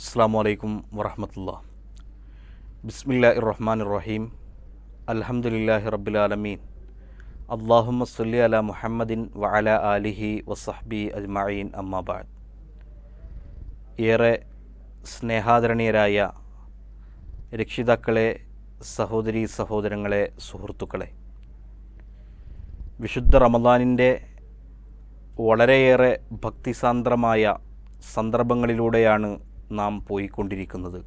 അസ്സാം വലൈക്കും വറഹമത്തുള്ള. ബിസ്മില്ലാ ഇറഹ്മാൻ ഇറഹീം അലഹമുല്ലാഹി റബ്ബിലാലമീൻ. അള്ളാഹുമ്മ സല്ലി അല മുഹമ്മദിൻ വഅല ആലിഹി വസഹ്ബി അജ്മഈൻ അമ്മാബാദ് ഏറെ സ്നേഹാദരണീയരായ രക്ഷിതാക്കളെ സഹോദരി സഹോദരങ്ങളെ സുഹൃത്തുക്കളെ വിശുദ്ധ റമദാനിന്റെ വളരെയേറെ ഭക്തിസാന്ദ്രമായ സന്ദർഭങ്ങളിലൂടെയാണ് നാം പോയിക്കൊണ്ടിരിക്കുന്നത്.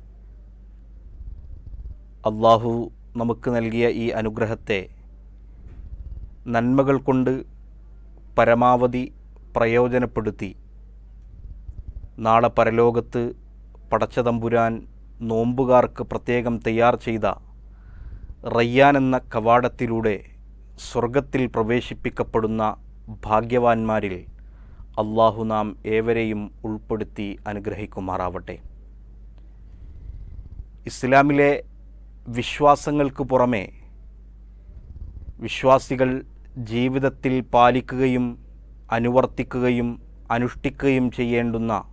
അള്ളാഹു നമുക്ക് നൽകിയ ഈ അനുഗ്രഹത്തെ നന്മകൾ കൊണ്ട് പരമാവധി പ്രയോജനപ്പെടുത്തി. നാളെ പരലോകത്ത് പടച്ചതമ്പുരാൻ നോമ്പുകാർക്ക് പ്രത്യേകം തയ്യാർ ചെയ്ത റയ്യാൻ എന്ന കവാടത്തിലൂടെ സ്വർഗത്തിൽ പ്രവേശിപ്പിക്കപ്പെടുന്ന ഭാഗ്യവാന്മാരിൽ അള്ളാഹു നാം ഏവരെയും ഉൾപ്പെടുത്തി അനുഗ്രഹിക്കുമാറാവട്ടെ. ഇസ്ലാമിലെ വിശ്വാസങ്ങൾക്ക് പുറമെ വിശ്വാസികൾ ജീവിതത്തിൽ പാലിക്കുകയും അനുവർത്തിക്കുകയും അനുഷ്ഠിക്കുകയും ചെയ്യേണ്ടുന്ന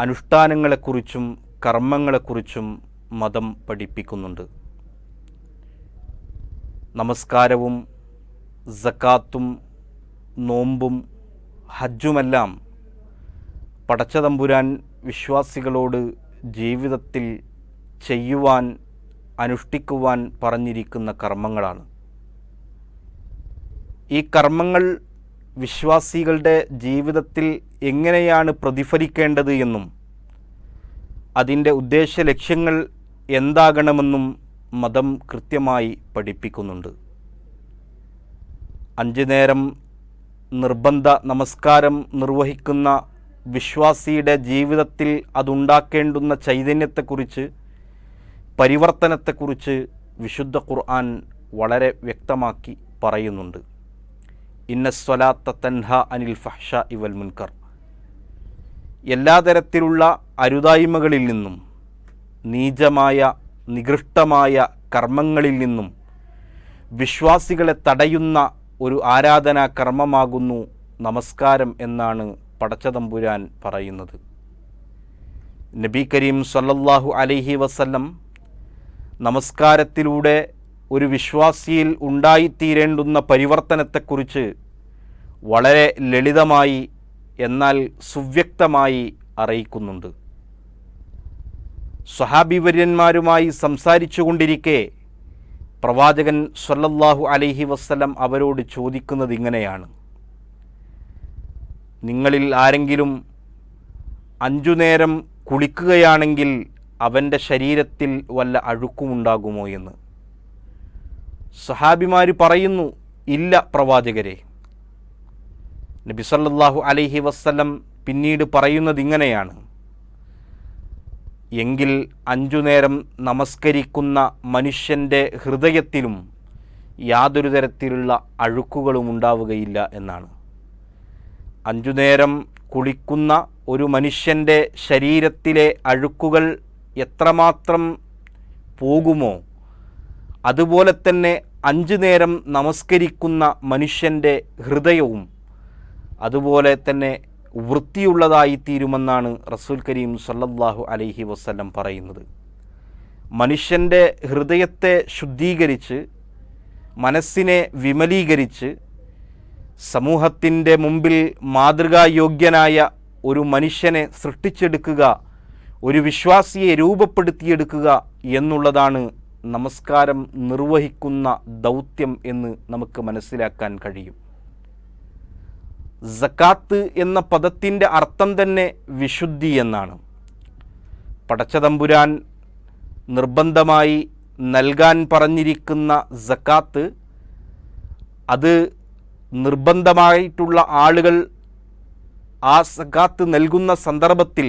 അനുഷ്ഠാനങ്ങളെക്കുറിച്ചും കർമ്മങ്ങളെക്കുറിച്ചും മതം പഠിപ്പിക്കുന്നുണ്ട്. നമസ്കാരവും സക്കാത്തും നോമ്പും ഹജ്ജുമെല്ലാം പടച്ചതമ്പുരാൻ വിശ്വാസികളോട് ജീവിതത്തിൽ ചെയ്യുവാൻ അനുഷ്ഠിക്കുവാൻ പറഞ്ഞിരിക്കുന്ന കർമ്മങ്ങളാണ്. ഈ കർമ്മങ്ങൾ വിശ്വാസികളുടെ ജീവിതത്തിൽ എങ്ങനെയാണ് പ്രതിഫലിക്കേണ്ടത് എന്നും അതിന്റെ ഉദ്ദേശ ലക്ഷ്യങ്ങൾ എന്താകണമെന്നും മതം കൃത്യമായി പഠിപ്പിക്കുന്നുണ്ട്. അഞ്ചു നേരം നിർബന്ധ നമസ്കാരം നിർവഹിക്കുന്ന വിശ്വാസിയുടെ ജീവിതത്തിൽ അതുണ്ടാക്കേണ്ടുന്ന ചൈതന്യത്തെക്കുറിച്ച് പരിവർത്തനത്തെക്കുറിച്ച് വിശുദ്ധ ഖുർആൻ വളരെ വ്യക്തമാക്കി പറയുന്നുണ്ട്. ഇന്നസ്വലാത്ത തൻഹ അനിൽ ഫഹ്ഷ ഇവൽ മുൻകർ. എല്ലാ തരത്തിലുള്ള അരുതായ്മകളിൽ നിന്നും നീചമായ നികൃഷ്ടമായ കർമ്മങ്ങളിൽ നിന്നും വിശ്വാസികളെ തടയുന്ന ഒരു ആരാധനാ കർമ്മമാകുന്നു നമസ്കാരം എന്നാണ് പടച്ചതമ്പുരാൻ പറയുന്നത്. നബി കരീം സല്ലല്ലാഹു അലൈഹി വസല്ലം നമസ്കാരത്തിലൂടെ ഒരു വിശ്വാസിയിൽ ഉണ്ടായിത്തീരേണ്ടുന്ന പരിവർത്തനത്തെക്കുറിച്ച് വളരെ ലളിതമായി എന്നാൽ സുവ്യക്തമായി അറിയിക്കുന്നുണ്ട്. സ്വഹാബിവര്യന്മാരുമായി സംസാരിച്ചു കൊണ്ടിരിക്കെ പ്രവാചകൻ സല്ലല്ലാഹു അലൈഹി വസ്ലം അവരോട് ചോദിക്കുന്നത് ഇങ്ങനെയാണ്. നിങ്ങളിൽ ആരെങ്കിലും അഞ്ചു നേരം കുളിക്കുകയാണെങ്കിൽ അവന്റെ ശരീരത്തിൽ വല്ല അഴുക്കുമുണ്ടാകുമോ എന്ന്. സഹാബിമാർ പറയുന്നു ഇല്ല പ്രവാചകരെ. നബി സല്ലല്ലാഹു അലൈഹി വസ്ലം പിന്നീട് പറയുന്നത് ഇങ്ങനെയാണ്. എങ്കിൽ അഞ്ചുനേരം നമസ്കരിക്കുന്ന മനുഷ്യന്റെ ഹൃദയത്തിലും യാതൊരു തരത്തിലുള്ള അഴുക്കുകളും ഉണ്ടാവുകയില്ല എന്നാണ്. അഞ്ചുനേരം കുളിക്കുന്ന ഒരു മനുഷ്യന്റെ ശരീരത്തിലെ അഴുക്കുകൾ എത്രമാത്രം പോകുമോ അതുപോലെ തന്നെ അഞ്ചു നേരം നമസ്കരിക്കുന്ന മനുഷ്യന്റെ ഹൃദയവും അതുപോലെ തന്നെ വൃത്തിയുള്ളതായി തീരുമെന്നാണ് റസൂൽ കരീം സല്ലല്ലാഹു അലൈഹി വസ്ല്ലം പറയുന്നത്. മനുഷ്യന്റെ ഹൃദയത്തെ ശുദ്ധീകരിച്ച് മനസ്സിനെ വിമലീകരിച്ച് സമൂഹത്തിന്റെ മുമ്പിൽ മാതൃകായോഗ്യനായ ഒരു മനുഷ്യനെ സൃഷ്ടിച്ചെടുക്കുക ഒരു വിശ്വാസിയെ രൂപപ്പെടുത്തിയെടുക്കുക എന്നുള്ളതാണ് നമസ്കാരം നിർവഹിക്കുന്ന ദൗത്യം എന്ന് നമുക്ക് മനസ്സിലാക്കാൻ കഴിയും. സക്കാത്ത് എന്ന പദത്തിന്റെ അർത്ഥം തന്നെ വിശുദ്ധി എന്നാണ്. പടച്ചതമ്പുരാൻ നിർബന്ധമായി നൽകാൻ പറഞ്ഞിരിക്കുന്ന സക്കാത്ത് അത് നിർബന്ധമായിട്ടുള്ള ആളുകൾ ആ സക്കാത്ത് നൽകുന്ന സന്ദർഭത്തിൽ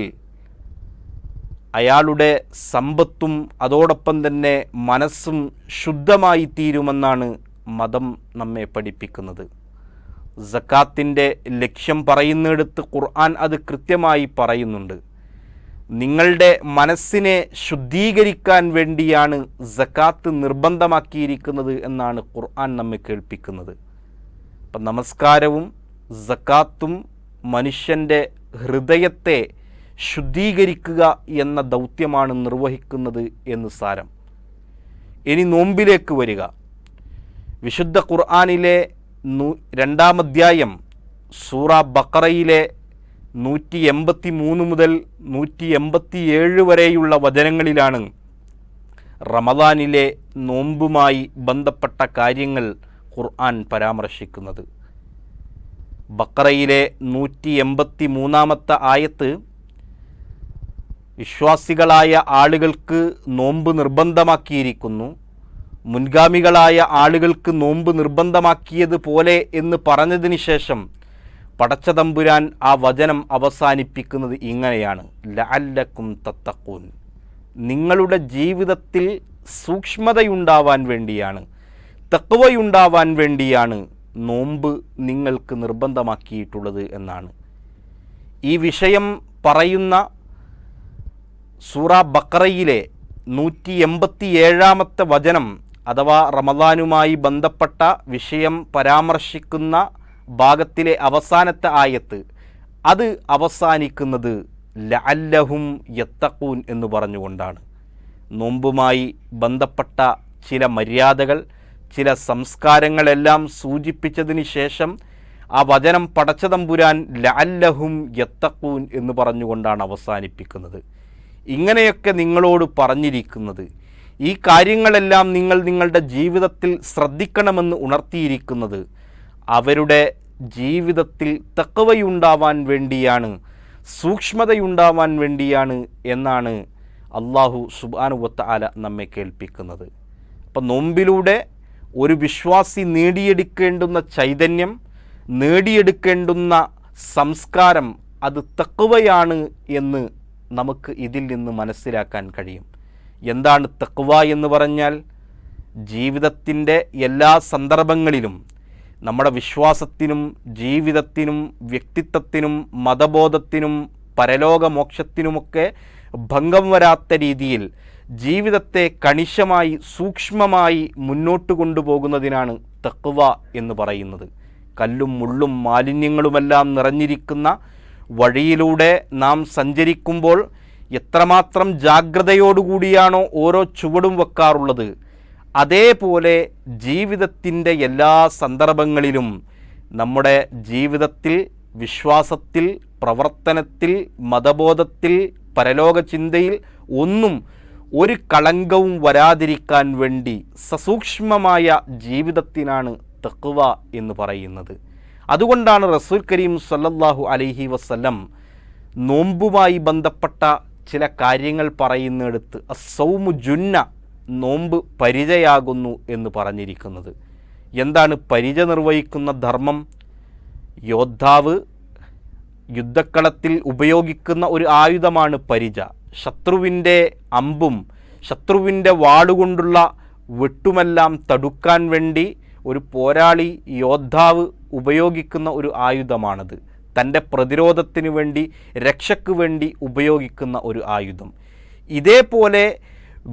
അയാളുടെ സമ്പത്തും അതോടൊപ്പം തന്നെ മനസ്സും ശുദ്ധമായി തീരുമെന്നാണ് മതം നമ്മെ പഠിപ്പിക്കുന്നത്. സക്കാത്തിന്റെ ലക്ഷ്യം പറയുന്നിടത്ത് ഖുർആൻ അത് കൃത്യമായി പറയുന്നുണ്ട്. നിങ്ങളുടെ മനസ്സിനെ ശുദ്ധീകരിക്കാൻ വേണ്ടിയാണ് സക്കാത്ത് നിർബന്ധമാക്കിയിരിക്കുന്നത് എന്നാണ് ഖുർആൻ നമ്മെ കേൾപ്പിക്കുന്നത്. അപ്പം നമസ്കാരവും സക്കാത്തും മനുഷ്യന്റെ ഹൃദയത്തെ ശുദ്ധീകരിക്കുക എന്ന ദൗത്യമാണ് നിർവഹിക്കുന്നത് എന്ന് സാരം. ഇനി നോമ്പിലേക്ക് വരിക. വിശുദ്ധ ഖുർആാനിലെ നൂ രണ്ടാം അധ്യായം സൂറ ബക്കറയിലെ നൂറ്റി എൺപത്തി മൂന്ന് മുതൽ നൂറ്റി എൺപത്തി ഏഴ് വരെയുള്ള വചനങ്ങളിലാണ് റമദാനിലെ നോമ്പുമായി ബന്ധപ്പെട്ട കാര്യങ്ങൾ ഖുർആൻ പരാമർശിക്കുന്നത്. ബക്കറയിലെ നൂറ്റി എൺപത്തി മൂന്നാമത്തെ ആയത്ത് വിശ്വാസികളായ ആളുകൾക്ക് നോമ്പ് നിർബന്ധമാക്കിയിരിക്കുന്നു. മുൻഗാമികളായ ആളുകൾക്ക് നോമ്പ് നിർബന്ധമാക്കിയത് പോലെ എന്ന് പറഞ്ഞതിന് ശേഷം പടച്ചതമ്പുരാൻ ആ വചനം അവസാനിപ്പിക്കുന്നത് ഇങ്ങനെയാണ്. ലഅല്ലക്കും തത്തക്കൂൻ നിങ്ങളുടെ ജീവിതത്തിൽ സൂക്ഷ്മതയുണ്ടാവാൻ വേണ്ടിയാണ് തക്കവയുണ്ടാവാൻ വേണ്ടിയാണ് നോമ്പ് നിങ്ങൾക്ക് നിർബന്ധമാക്കിയിട്ടുള്ളത് എന്നാണ്. ഈ വിഷയം പറയുന്ന സൂറ ബക്രയിലെ നൂറ്റി എൺപത്തി ഏഴാമത്തെ വചനം അഥവാ റമദാനുമായി ബന്ധപ്പെട്ട വിഷയം പരാമർശിക്കുന്ന ഭാഗത്തിലെ അവസാനത്തെ ആയത്ത് അത് അവസാനിക്കുന്നത് ലഅല്ലഹും യത്തക്കൂൻ എന്ന് പറഞ്ഞുകൊണ്ടാണ്. നോമ്പുമായി ബന്ധപ്പെട്ട ചില മര്യാദകൾ ചില സംസ്കാരങ്ങളെല്ലാം സൂചിപ്പിച്ചതിന് ശേഷം ആ വചനം പടച്ചതമ്പുരാൻ ലഅല്ലഹും യത്തക്കൂൻ എന്ന് പറഞ്ഞുകൊണ്ടാണ് അവസാനിപ്പിക്കുന്നത്. ഇങ്ങനെയൊക്കെ നിങ്ങളോട് പറഞ്ഞിരിക്കുന്നത്. ഈ കാര്യങ്ങളെല്ലാം നിങ്ങൾ നിങ്ങളുടെ ജീവിതത്തിൽ ശ്രദ്ധിക്കണമെന്ന് ഉണർത്തിയിരിക്കുന്നത് അവരുടെ ജീവിതത്തിൽ തക്കവയുണ്ടാവാൻ വേണ്ടിയാണ് സൂക്ഷ്മതയുണ്ടാവാൻ വേണ്ടിയാണ് എന്നാണ് അള്ളാഹു സുബാനുവത്ത ആല നമ്മെ കേൾപ്പിക്കുന്നത്. അപ്പം നോമ്പിലൂടെ ഒരു വിശ്വാസി നേടിയെടുക്കേണ്ടുന്ന ചൈതന്യം നേടിയെടുക്കേണ്ടുന്ന സംസ്കാരം അത് തക്കവയാണ് എന്ന് നമുക്ക് ഇതിൽ നിന്ന് മനസ്സിലാക്കാൻ കഴിയും. എന്താണ് തക്വ എന്ന് പറഞ്ഞാൽ ജീവിതത്തിന്റെ എല്ലാ സന്ദർഭങ്ങളിലും നമ്മുടെ വിശ്വാസത്തിനും ജീവിതത്തിനും വ്യക്തിത്വത്തിനും മതബോധത്തിനും പരലോകമോക്ഷത്തിനുമൊക്കെ ഭംഗം വരാത്ത രീതിയിൽ ജീവിതത്തെ കണിശമായി സൂക്ഷ്മമായി മുന്നോട്ട് കൊണ്ടുപോകുന്നതിനാണ് തക്വ എന്ന് പറയുന്നത്. കല്ലും മുള്ളും മാലിന്യങ്ങളുമെല്ലാം നിറഞ്ഞിരിക്കുന്ന വഴിയിലൂടെ നാം സഞ്ചരിക്കുമ്പോൾ എത്രമാത്രം ജാഗ്രതയോടുകൂടിയാണോ ഓരോ ചുവടും വെക്കാറുള്ളത്. അതേപോലെ ജീവിതത്തിന്റെ എല്ലാ സന്ദർഭങ്ങളിലും നമ്മുടെ ജീവിതത്തിൽ വിശ്വാസത്തിൽ പ്രവർത്തനത്തിൽ മതബോധത്തിൽ പരലോക ചിന്തയിൽ ഒന്നും ഒരു കളങ്കവും വരാതിരിക്കാൻ വേണ്ടി സസൂക്ഷ്മമായ ജീവിതത്തിനാണ് തെക്കുവ എന്ന് പറയുന്നത്. അതുകൊണ്ടാണ് റസൂൽ കരീം സല്ലല്ലാഹു അലൈഹി വസല്ലം നോമ്പുമായി ബന്ധപ്പെട്ട ചില കാര്യങ്ങൾ പറയുന്നിടത്ത് അസൗമു ജുന്ന നോമ്പ് പരിചയാകുന്നു എന്ന് പറഞ്ഞിരിക്കുന്നത്. എന്താണ് പരിച നിർവഹിക്കുന്ന ധർമ്മം? യോദ്ധാവ് യുദ്ധക്കളത്തിൽ ഉപയോഗിക്കുന്ന ഒരു ആയുധമാണ് പരിച. ശത്രുവിന്റെ അമ്പും ശത്രുവിന്റെ വാളുകൊണ്ടുള്ള വെട്ടുമെല്ലാം തടുക്കാൻ വേണ്ടി ഒരു പോരാളി യോദ്ധാവ് ഉപയോഗിക്കുന്ന ഒരു ആയുധമാണത്. തന്റെ പ്രതിരോധത്തിന് വേണ്ടി രക്ഷയ്ക്ക് വേണ്ടി ഉപയോഗിക്കുന്ന ഒരു ആയുധം. ഇതേപോലെ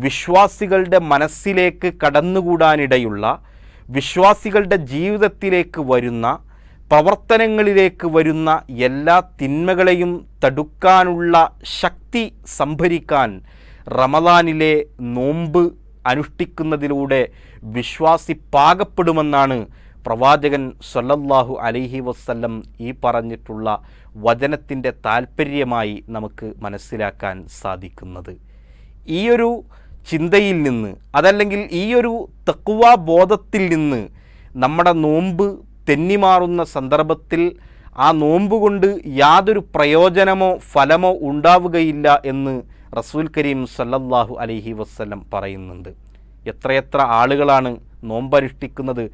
വിശ്വാസികളുടെ മനസ്സിലേക്ക് കടന്നുകൂടാനിടയുള്ള വിശ്വാസികളുടെ ജീവിതത്തിലേക്ക് വരുന്ന പ്രവർത്തനങ്ങളിലേക്ക് വരുന്ന എല്ലാ തിന്മകളെയും തടുക്കാനുള്ള ശക്തി സംഭരിക്കാൻ റമദാനിലെ നോമ്പ് അനുഷ്ഠിക്കുന്നതിലൂടെ വിശ്വാസി പാകപ്പെടുമെന്നാണ് പ്രവാചകൻ സല്ലല്ലാഹു അലൈഹി വസ്ല്ലം ഈ പറഞ്ഞിട്ടുള്ള വചനത്തിന്റെ താല്പര്യമായി നമുക്ക് മനസ്സിലാക്കാൻ സാധിക്കുന്നത്. ഈയൊരു ചിന്തയിൽ നിന്ന് അതല്ലെങ്കിൽ ഈയൊരു തക്കുവ ബോധത്തിൽ നിന്ന് നമ്മുടെ നോമ്പ് തെന്നിമാറുന്ന സന്ദർഭത്തിൽ ആ നോമ്പ് കൊണ്ട് യാതൊരു പ്രയോജനമോ ഫലമോ ഉണ്ടാവുകയില്ല എന്ന് റസൂൽ കരീം സല്ലല്ലാഹു അലൈഹി വസ്ല്ലം പറയുന്നുണ്ട്. എത്രയെത്ര ആളുകളാണ് നോമ്പനുഷ്ഠിക്കുന്നത്?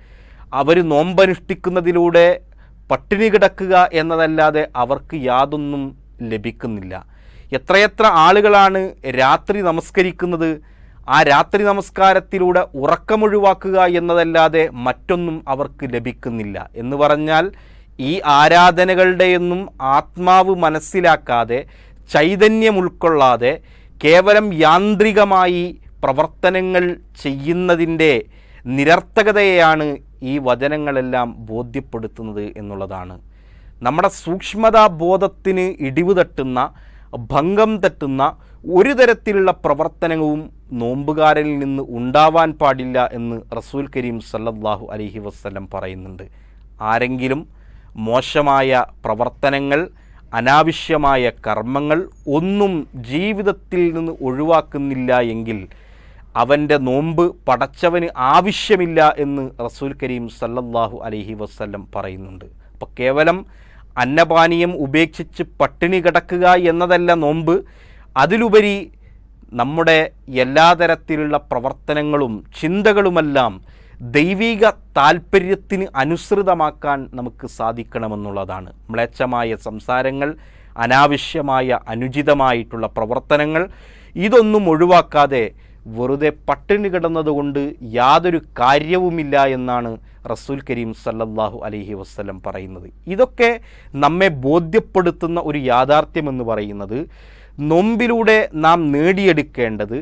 അവർ നോമ്പനുഷ്ഠിക്കുന്നതിലൂടെ പട്ടിണി കിടക്കുക എന്നതല്ലാതെ അവർക്ക് യാതൊന്നും ലഭിക്കുന്നില്ല. എത്രയെത്ര ആളുകളാണ് രാത്രി നമസ്കരിക്കുന്നത് ആ രാത്രി നമസ്കാരത്തിലൂടെ ഉറക്കമൊഴിവാക്കുക എന്നതല്ലാതെ മറ്റൊന്നും അവർക്ക് ലഭിക്കുന്നില്ല. എന്ന് പറഞ്ഞാൽ ഈ ആരാധനകളുടെയൊന്നും ആത്മാവ് മനസ്സിലാക്കാതെ ചൈതന്യം ഉൾക്കൊള്ളാതെ കേവലം യാന്ത്രികമായി പ്രവർത്തനങ്ങൾ ചെയ്യുന്നതിന്റെ നിരർത്ഥകതയെയാണ് ഈ വചനങ്ങളെല്ലാം ബോധ്യപ്പെടുത്തുന്നത് എന്നുള്ളതാണ്. നമ്മുടെ സൂക്ഷ്മതാ ബോധത്തിന് ഇടിവ് തട്ടുന്ന ഭംഗം തട്ടുന്ന ഒരു തരത്തിലുള്ള പ്രവർത്തനവും നോമ്പുകാരിൽ നിന്ന് ഉണ്ടാവാൻ പാടില്ല എന്ന് റസൂൽ കരീം സല്ലല്ലാഹു അലഹി വസ്ലം പറയുന്നുണ്ട്. ആരെങ്കിലും മോശമായ പ്രവർത്തനങ്ങൾ അനാവശ്യമായ കർമ്മങ്ങൾ ഒന്നും ജീവിതത്തിൽ നിന്ന് ഒഴിവാക്കുന്നില്ല എങ്കിൽ അവന്റെ നോമ്പ് പടച്ചവന് ആവശ്യമില്ല എന്ന് റസൂൽ കരീം സല്ലല്ലാഹു അലഹി വസ്ല്ലം പറയുന്നുണ്ട്. അപ്പോൾ കേവലം അന്നപാനീയം ഉപേക്ഷിച്ച് പട്ടിണി കിടക്കുക എന്നതല്ല നോമ്പ്. അതിലുപരി നമ്മുടെ എല്ലാ തരത്തിലുള്ള പ്രവർത്തനങ്ങളും ചിന്തകളുമെല്ലാം ദൈവിക താല്പര്യത്തിന് അനുസൃതമാക്കാൻ നമുക്ക് സാധിക്കണമെന്നുള്ളതാണ്. മ്ലേച്ഛമായ സംസാരങ്ങൾ അനാവശ്യമായ അനുചിതമായിട്ടുള്ള പ്രവർത്തനങ്ങൾ ഇതൊന്നും ഒഴിവാക്കാതെ വെറുതെ പട്ടിണി കിടന്നതുകൊണ്ട് യാതൊരു കാര്യവുമില്ല എന്നാണ് റസൂൽ കരീം സല്ലല്ലാഹു അലഹി വസ്ലം പറയുന്നത്. ഇതൊക്കെ നമ്മെ ബോധ്യപ്പെടുത്തുന്ന ഒരു യാഥാർത്ഥ്യമെന്ന് പറയുന്നത് നൊമ്പിലൂടെ നാം നേടിയെടുക്കേണ്ടത്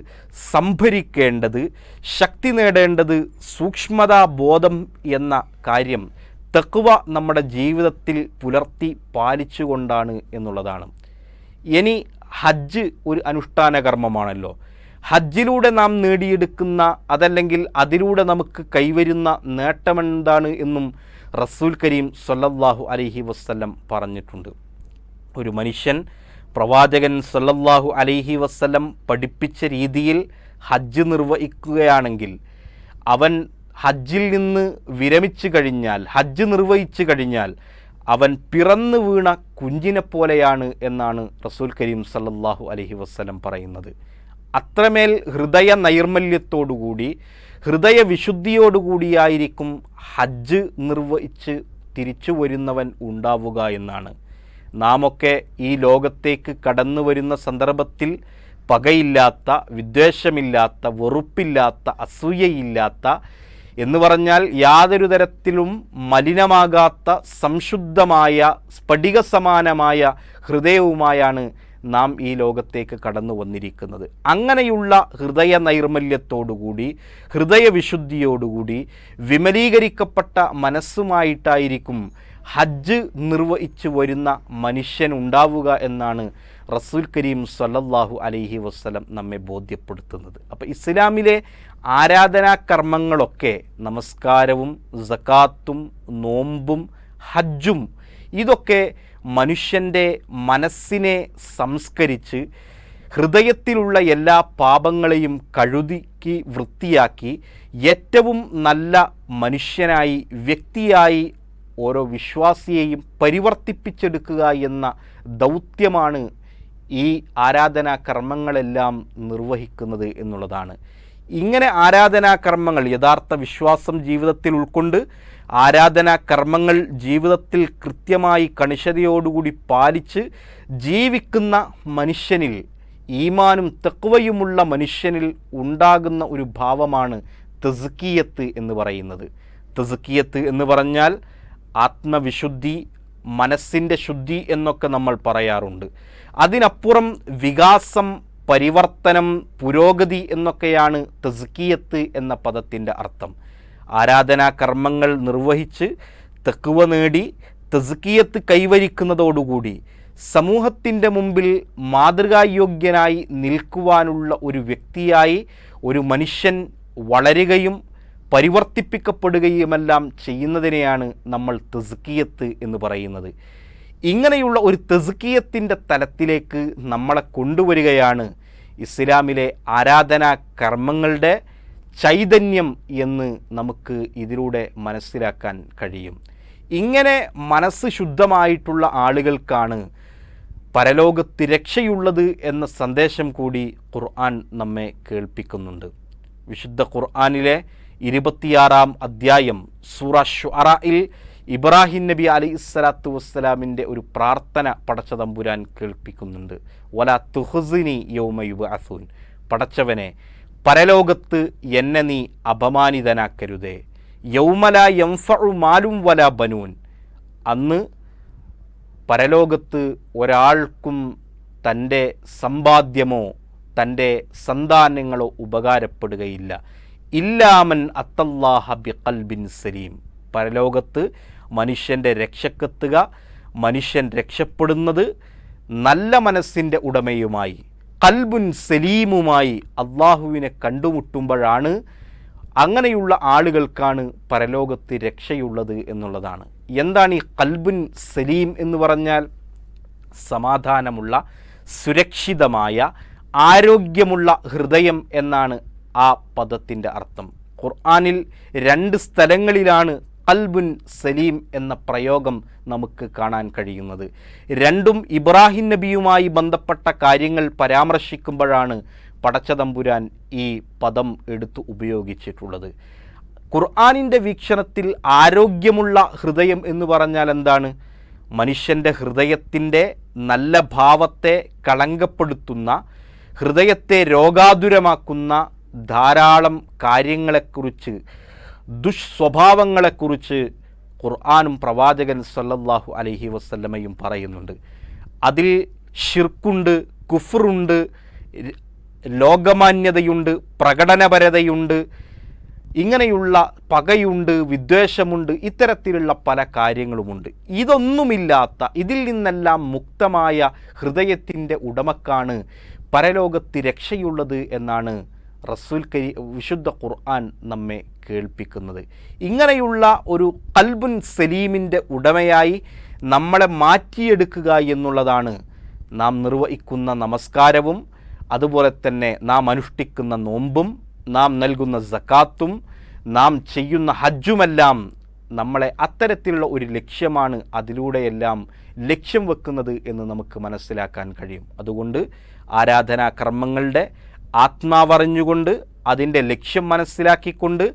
സംഭരിക്കേണ്ടത് ശക്തി നേടേണ്ടത് സൂക്ഷ്മതാ ബോധം എന്ന കാര്യം തെക്കുവ നമ്മുടെ ജീവിതത്തിൽ പുലർത്തി പാലിച്ചുകൊണ്ടാണ് എന്നുള്ളതാണ്. ഇനി ഹജ്ജ് ഒരു അനുഷ്ഠാന കർമ്മമാണല്ലോ ഹജ്ജിലൂടെ നാം നേടിയെടുക്കുന്ന അതല്ലെങ്കിൽ അതിലൂടെ നമുക്ക് കൈവരുന്ന നേട്ടമെന്താണ് എന്നും റസൂൽ കരീം സൊല്ലാഹു അലൈഹി വസ്ല്ലം പറഞ്ഞിട്ടുണ്ട്. ഒരു മനുഷ്യൻ പ്രവാചകൻ സൊല്ലാഹു അലൈഹി വസ്ല്ലം പഠിപ്പിച്ച രീതിയിൽ ഹജ്ജ് നിർവഹിക്കുകയാണെങ്കിൽ അവൻ ഹജ്ജിൽ നിന്ന് വിരമിച്ചു കഴിഞ്ഞാൽ ഹജ്ജ് നിർവഹിച്ചു കഴിഞ്ഞാൽ അവൻ പിറന്നു വീണ കുഞ്ഞിനെപ്പോലെയാണ് എന്നാണ് റസൂൽ കരീം സല്ലാഹു അലഹി വസ്ലം പറയുന്നത്. അത്രമേൽ ഹൃദയ നൈർമല്യത്തോടുകൂടി ഹൃദയ വിശുദ്ധിയോടുകൂടിയായിരിക്കും ഹജ്ജ് നിർവഹിച്ച് തിരിച്ചു വരുന്നവൻ ഉണ്ടാവുക എന്നാണ്. നാമൊക്കെ ഈ ലോകത്തേക്ക് കടന്നു വരുന്ന സന്ദർഭത്തിൽ പകയില്ലാത്ത വിദ്വേഷമില്ലാത്ത വെറുപ്പില്ലാത്ത അസൂയയില്ലാത്ത എന്ന് പറഞ്ഞാൽ യാതൊരു തരത്തിലും മലിനമാകാത്ത സംശുദ്ധമായ സ്ഫടിക സമാനമായ ഹൃദയവുമായാണ് നാം ഈ ലോകത്തേക്ക് കടന്നു വന്നിരിക്കുന്നത്. അങ്ങനെയുള്ള ഹൃദയ നൈർമല്യത്തോടുകൂടി ഹൃദയവിശുദ്ധിയോടുകൂടി വിമലീകരിക്കപ്പെട്ട മനസ്സുമായിട്ടായിരിക്കും ഹജ്ജ് നിർവഹിച്ചു വരുന്ന മനുഷ്യൻ ഉണ്ടാവുക എന്നാണ് റസൂൽ കരീം സല്ലല്ലാഹു അലൈഹി വസ്ലം നമ്മെ ബോധ്യപ്പെടുത്തുന്നത്. അപ്പോൾ ഇസ്ലാമിലെ ആരാധനാ കർമ്മങ്ങളൊക്കെ നമസ്കാരവും സക്കാത്തും നോമ്പും ഹജ്ജും ഇതൊക്കെ മനുഷ്യന്റെ മനസ്സിനെ സംസ്കരിച്ച് ഹൃദയത്തിലുള്ള എല്ലാ പാപങ്ങളെയും കഴുതിക്ക് വൃത്തിയാക്കി ഏറ്റവും നല്ല മനുഷ്യനായി വ്യക്തിയായി ഓരോ വിശ്വാസിയെയും പരിവർത്തിപ്പിച്ചെടുക്കുക എന്ന ദൗത്യമാണ് ഈ ആരാധനാ കർമ്മങ്ങളെല്ലാം നിർവഹിക്കുന്നത് എന്നുള്ളതാണ്. ഇങ്ങനെ ആരാധനാകർമ്മങ്ങൾ യഥാർത്ഥ വിശ്വാസം ജീവിതത്തിൽ ഉൾക്കൊണ്ട് ആരാധനാകർമ്മങ്ങൾ ജീവിതത്തിൽ കൃത്യമായി കണിശതയോടുകൂടി പാലിച്ച് ജീവിക്കുന്ന മനുഷ്യനിൽ ഈമാനും തെക്കുവയുമുള്ള മനുഷ്യനിൽ ഉണ്ടാകുന്ന ഒരു ഭാവമാണ് തെസുക്കിയത്ത് എന്ന് പറയുന്നത്. തെസുക്കിയത്ത് എന്ന് പറഞ്ഞാൽ ആത്മവിശുദ്ധി മനസ്സിന്റെ ശുദ്ധി എന്നൊക്കെ നമ്മൾ പറയാറുണ്ട്. അതിനപ്പുറം വികാസം പരിവർത്തനം പുരോഗതി എന്നൊക്കെയാണ് തസ്കീയത്ത് എന്ന പദത്തിന്റെ അർത്ഥം. ആരാധനാ കർമ്മങ്ങൾ നിർവഹിച്ച് തെക്കുവ നേടി തസ്കീയത്ത് കൈവരിക്കുന്നതോടുകൂടി സമൂഹത്തിന്റെ മുമ്പിൽ മാതൃകായോഗ്യനായി നിൽക്കുവാനുള്ള ഒരു വ്യക്തിയായി ഒരു മനുഷ്യൻ വളരുകയും പരിവർത്തിപ്പിക്കപ്പെടുകയുമെല്ലാം ചെയ്യുന്നതിനെയാണ് നമ്മൾ തസ്കീയത്ത് എന്ന് പറയുന്നത്. ഇങ്ങനെയുള്ള ഒരു തെസുക്കിയത്തിന്റെ തലത്തിലേക്ക് നമ്മളെ കൊണ്ടുവരികയാണ് ഇസ്ലാമിലെ ആരാധനാ കർമ്മങ്ങളുടെ ചൈതന്യം എന്ന് നമുക്ക് ഇതിലൂടെ മനസ്സിലാക്കാൻ കഴിയും. ഇങ്ങനെ മനസ്സ് ശുദ്ധമായിട്ടുള്ള ആളുകൾക്കാണ് പരലോകത്ത് രക്ഷയുള്ളത് എന്ന സന്ദേശം കൂടി ഖുർആൻ നമ്മെ കേൾപ്പിക്കുന്നുണ്ട്. വിശുദ്ധ ഖുർആാനിലെ ഇരുപത്തിയാറാം അധ്യായം സൂറ ഷുറയിൽ ഇബ്രാഹിം നബി അലി ഇസ്ലാത്തു വസ്സലാമിന്റെ ഒരു പ്രാർത്ഥന പടച്ചതമ്പുരാൻ കേൾപ്പിക്കുന്നുണ്ട്. വല തുഹസിനി യൗമയുബ് അസൂൻ പടച്ചവനെ പരലോകത്ത് എന്നെ നീ അപമാനിതനാക്കരുതേ. യൗമല യംഫു മാലും വല ബനൂൻ. അന്ന് പരലോകത്ത് ഒരാൾക്കും തന്റെ സമ്പാദ്യമോ തന്റെ സന്താനങ്ങളോ ഉപകാരപ്പെടുകയില്ല. ഇല്ലാമൻ അത്തല്ലാഹ ബിഖൽബിൻ സലീം. പരലോകത്ത് മനുഷ്യന്റെ രക്ഷക്കെത്തുക മനുഷ്യൻ രക്ഷപ്പെടുന്നത് നല്ല മനസ്സിന്റെ ഉടമയുമായി കൽബുൻ സലീമുമായി അള്ളാഹുവിനെ കണ്ടുമുട്ടുമ്പോഴാണ് അങ്ങനെയുള്ള ആളുകൾക്കാണ് പരലോകത്ത് രക്ഷയുള്ളത് എന്നുള്ളതാണ്. എന്താണ് ഈ കൽബുൻ സലീം എന്ന് പറഞ്ഞാൽ? സമാധാനമുള്ള സുരക്ഷിതമായ ആരോഗ്യമുള്ള ഹൃദയം എന്നാണ് ആ പദത്തിന്റെ അർത്ഥം. ഖുർആാനിൽ രണ്ട് സ്ഥലങ്ങളിലാണ് കൽബുൻ സലീം എന്ന പ്രയോഗം നമുക്ക് കാണാൻ കഴിയുന്നത്. രണ്ടും ഇബ്രാഹിം നബിയുമായി ബന്ധപ്പെട്ട കാര്യങ്ങൾ പരാമർശിക്കുമ്പോഴാണ് പടച്ചതമ്പുരാൻ ഈ പദം എടുത്തു ഉപയോഗിച്ചിട്ടുള്ളത്. ഖുർആാനിന്റെ വീക്ഷണത്തിൽ ആരോഗ്യമുള്ള ഹൃദയം എന്ന് പറഞ്ഞാൽ എന്താണ്? മനുഷ്യന്റെ ഹൃദയത്തിന്റെ നല്ല ഭാവത്തെ കളങ്കപ്പെടുത്തുന്ന ഹൃദയത്തെ രോഗാതുരമാക്കുന്ന ധാരാളം കാര്യങ്ങളെക്കുറിച്ച് ദുഷ്സ്വഭാവങ്ങളെക്കുറിച്ച് ഖുർആാനും പ്രവാചകൻ സല്ലല്ലാഹു അലഹി വസല്ലമയും പറയുന്നുണ്ട്. അതിൽ ഷിർക്കുണ്ട് കുഫറുണ്ട് ലോകമാന്യതയുണ്ട് പ്രകടനപരതയുണ്ട് ഇങ്ങനെയുള്ള പകയുണ്ട് വിദ്വേഷമുണ്ട് ഇത്തരത്തിലുള്ള പല കാര്യങ്ങളുമുണ്ട്. ഇതൊന്നുമില്ലാത്ത ഇതിൽ നിന്നെല്ലാം മുക്തമായ ഹൃദയത്തിന്റെ ഉടമക്കാണ് പരലോകത്ത് രക്ഷയുള്ളത് എന്നാണ് റസൂൽ കരി വിശുദ്ധ ഖുർആൻ നമ്മെ കേൾപ്പിക്കുന്നത്. ഇങ്ങനെയുള്ള ഒരു കൽബുൻ സലീമിന്റെ ഉടമയായി നമ്മളെ മാറ്റിയെടുക്കുക എന്നുള്ളതാണ് നാം നിർവഹിക്കുന്ന നമസ്കാരവും അതുപോലെ തന്നെ നാം അനുഷ്ഠിക്കുന്ന നോമ്പും നാം നൽകുന്ന സക്കാത്തും നാം ചെയ്യുന്ന ഹജ്ജുമെല്ലാം നമ്മളെ അത്തരത്തിലുള്ള ഒരു ലക്ഷ്യമാണ് അതിലൂടെയെല്ലാം ലക്ഷ്യം വെക്കുന്നത് എന്ന് നമുക്ക് മനസ്സിലാക്കാൻ കഴിയും. അതുകൊണ്ട് ആരാധനാ കർമ്മങ്ങളുടെ ആത്മാവറിഞ്ഞുകൊണ്ട് അതിന്റെ ലക്ഷ്യം മനസ്സിലാക്കിക്കൊണ്ട്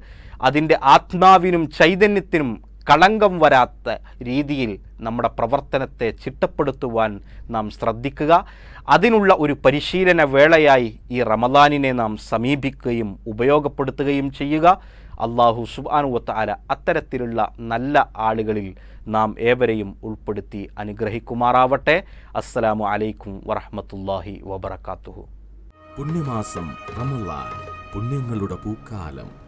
അതിന്റെ ആത്മാവിനും ചൈതന്യത്തിനും കളങ്കം വരാത്ത രീതിയിൽ നമ്മുടെ പ്രവർത്തനത്തെ ചിട്ടപ്പെടുത്തുവാൻ നാം ശ്രദ്ധിക്കുക. അതിനുള്ള ഒരു പരിശീലന വേളയായി ഈ റമദാനിനെ നാം സമീപിക്കുകയും ഉപയോഗപ്പെടുത്തുകയും ചെയ്യുക. അള്ളാഹു സുബാനുവത്ത അല അത്തരത്തിലുള്ള നല്ല ആളുകളിൽ നാം ഏവരെയും ഉൾപ്പെടുത്തി അനുഗ്രഹിക്കുമാറാവട്ടെ. അസ്സലാമു അലൈക്കും വറഹമത്തല്ലാഹി വബർക്കാത്തുഹു പുണ്യമാസം റമലാൻ പുണ്യങ്ങളുടെ പൂക്കാലം.